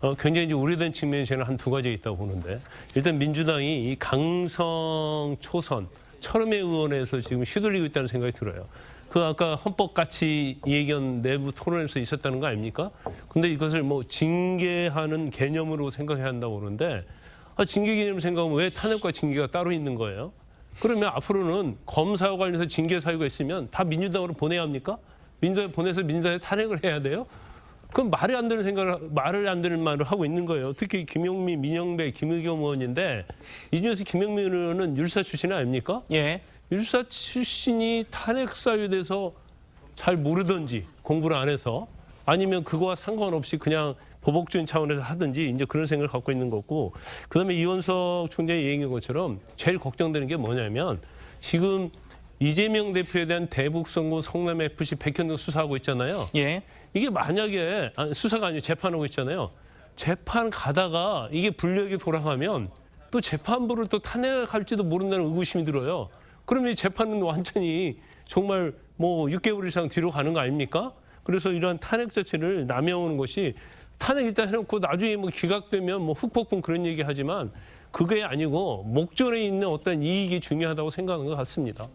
어, 굉장히 이제 우려된 측면이 저는 한 두 가지 있다고 보는데 일단 민주당이 이 강성 초선 철음의 의원에서 지금 휘둘리고 있다는 생각이 들어요. 그 아까 헌법 가치 예견 내부 토론에서 있었다는 거 아닙니까? 근데 이것을 뭐 징계하는 개념으로 생각해야 한다고 그러는데 아, 징계 개념 생각하면 왜 탄핵과 징계가 따로 있는 거예요? 그러면 앞으로는 검사와 관련해서 징계 사유가 있으면 다 민주당으로 보내야 합니까? 민주당에 보내서 민주당에 탄핵을 해야 돼요? 그럼 말이 안 되는 생각을 말을 안 되는 말을 하고 있는 거예요. 특히 김용민, 민영배, 김의겸 의원인데 이 중에서 김영민 의원은 율사 출신 아닙니까? 예. 율사 출신이 탄핵 사유에 대해서 잘 모르든지 공부를 안 해서 아니면 그거와 상관없이 그냥 보복적인 차원에서 하든지 이제 그런 생각을 갖고 있는 거고 그다음에 이원석 총장이 얘기한 것처럼 제일 걱정되는 게 뭐냐면 지금 이재명 대표에 대한 대북 선거 성남 FC 백현동 수사하고 있잖아요. 예. 이게 만약에 아니, 수사가 아니고 재판하고 있잖아요. 재판 가다가 이게 불리하게 돌아가면 또 재판부를 또 탄핵할지도 모른다는 의구심이 들어요. 그러면 이 재판은 완전히 정말 뭐 6개월 이상 뒤로 가는 거 아닙니까? 그래서 이러한 탄핵 자체를 남용하는 것이 탄핵 일단 해놓고 나중에 뭐 기각되면 뭐 훅폭풍 그런 얘기 하지만 그게 아니고 목전에 있는 어떤 이익이 중요하다고 생각하는 것 같습니다.